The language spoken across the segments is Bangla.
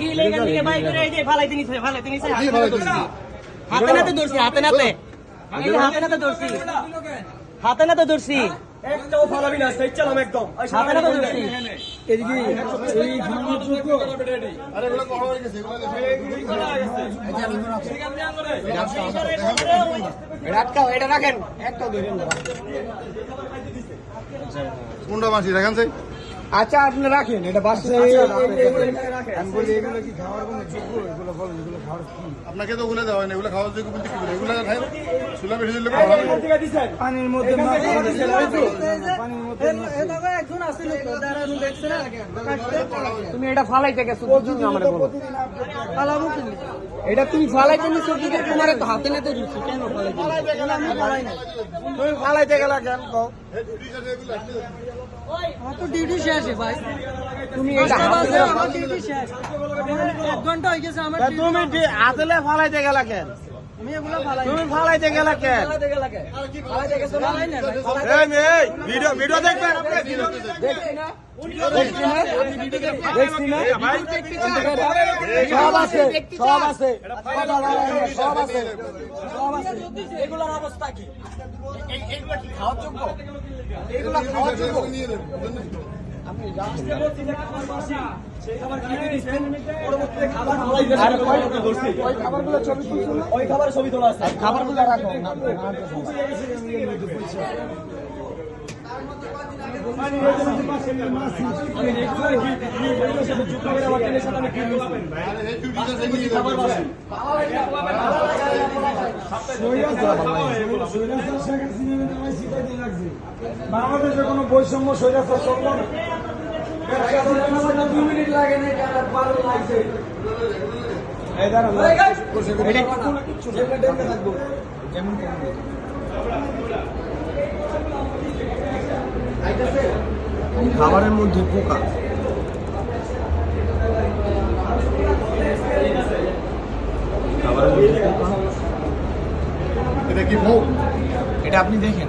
গিলে এখান থেকে বাইর করে এই যে ফালাইতে নিছে ফালাইতে নিছে কি ভালো করছিস হাতে নাতে ধরছি হাতে নাতে। হাতে নাতে ধরছি। হাতে নাতে ধরছি। একটাও ফালাবি না সেই চালাম একদম। হাতে নাতে ধরছি। আরে এগুলো করা হয়ে গেছে এগুলো আটকাও এটা রাখেন। একটাও ধরেন না। কোনটা মাসি দেখেন সেই। আচ্ছা আপনি রাখেন এটা বাসে আপনাকে তো ওগুলো দেওয়া হয় না এগুলো খাওয়ার যোগ্য বলতে কি বলে? এগুলো খাই চুলা বেশি দিলে হবে। পানির মধ্যে তুমি এটা ফালাইতে গেছো বুঝুন না আমারে বলো। এটা তুমি ফালাইতে নিছো কি করে তোমার তো হাতে নাতে ধরছি কেন ফালাইতে তুমি ফালাইতে গেলা কেন কও? আমার তো ডিউটি শেষ ভাই। তুমি আমার ডিউটি শেষ। এক ঘণ্টা হয়ে গেছে আমার। তুমি আদলে ফালাইতে গেলা কেন? তুমি ফালাইতে গেলা কেন? ফালাইতে গেলে কে? ফালাইতে গেছো না? ফালাই না, ভাই, ফালাই- এই মেয়ে ভিডিও ভিডিও দেখবেন আপনি সব আছে সব আছে সব আছে। এগুলোর অবস্থা কি? এ- এগুলো খাওয়ার যোগ্য? এগুলো খাওয়ার যোগ্য নিয়ে নেবেন পরবর্তীতে খাবার ফালাই দিয়েছে। আর ওই- ওই খাবারগুলো ছবি ওই খাবার ছবি তোলা আছে। খাবারগুলো রাখো। না, আরে এই দুটো সাথে নিয়ে নেবেন বাংলাদেশে কোনো বৈষম্য স্বৈরাচার চলবে না। ব্যবসা করতে আমাদের দুই মিনিট লাগে না কেন বারো লাগছে এই দাঁড়ান এটা কিচ্ছু না। এটা দেখতে থাকব খাবারের মধ্যে পোকা এটা কি ভোগ এটা আপনি দেখেন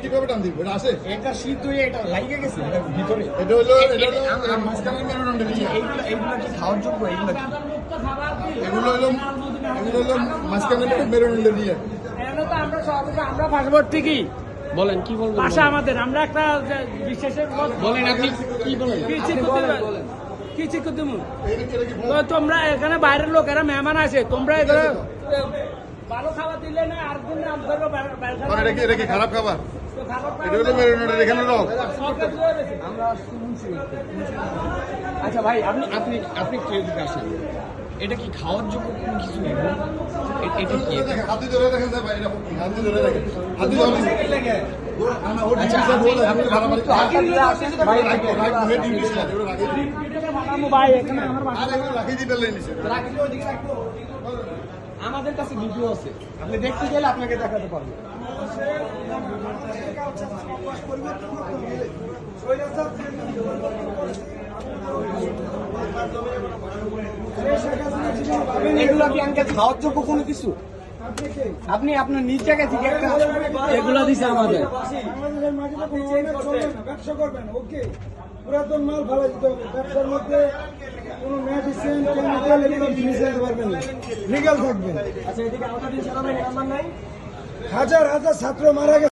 কীভাবে টান এটা আছে? এটা শীত হয়ে এটা লাগিয়ে গেছে এটা ভিতরে। এটা হলো এটা হলো আম- মেরুদণ্ড এইগুলো এইগুলো কি খাওয়ার যোগ্য? এইগুলো কি? এগুলো হলো এগুলো হলো মাঝখানে মেরুদণ্ড দিয়ে। আমরা আমরা পার্শ্ববর্তী কি? বলেন কি বলবেন? আমাদের। আমরা একটা বলেন আপনি কি বলেন? তো তোমরা এখানে বাইরের লোকেরা মেহমান আছে তোমরা এখানে ভালো খাবার দিলে না আর দিন। মানে খারাপ খাবার? এটা হলো এখানে আচ্ছা ভাই আপনি আপনি আপনি আসেন। এটা কি খাওয়ার যোগ্য কোনো কিছু নেই? এটা কি? হাতি ধরে দেখেন ভাই, এটা হাতি ধরে দেখেন। হাতি ধরে আচ্ছা আপনি বলে আপনি আপনি মারামারি একটু হাতে দিয়ে আসেন। ভাই রাখো রাখো হেড ডিউটি স্যার এগুলো রাখি। ভাই এখানে আমার বাসা। আর এগুলো রাখি দিতে আমাদের কাছে ভিডিও আছে। আপনি দেখতে গেলে আপনাকে দেখাতে পারব। এগুলো কি আমাকে খাওয়ার যোগ্য কোনো কিছু? আপনি আপনার নিজ জায়গা থেকে একটা এগুলো দিছে আমাদের। ব্যবসা করবেন ওকে। পুরাতন মাল ভালো দিতে হবে। ব্যবসার মধ্যে কোনো মেডিসিন কেমিক্যাল এগুলো জিনিস পারবেন লিগাল থাকবেন হাজার হাজার ছাত্র মারা গেছে।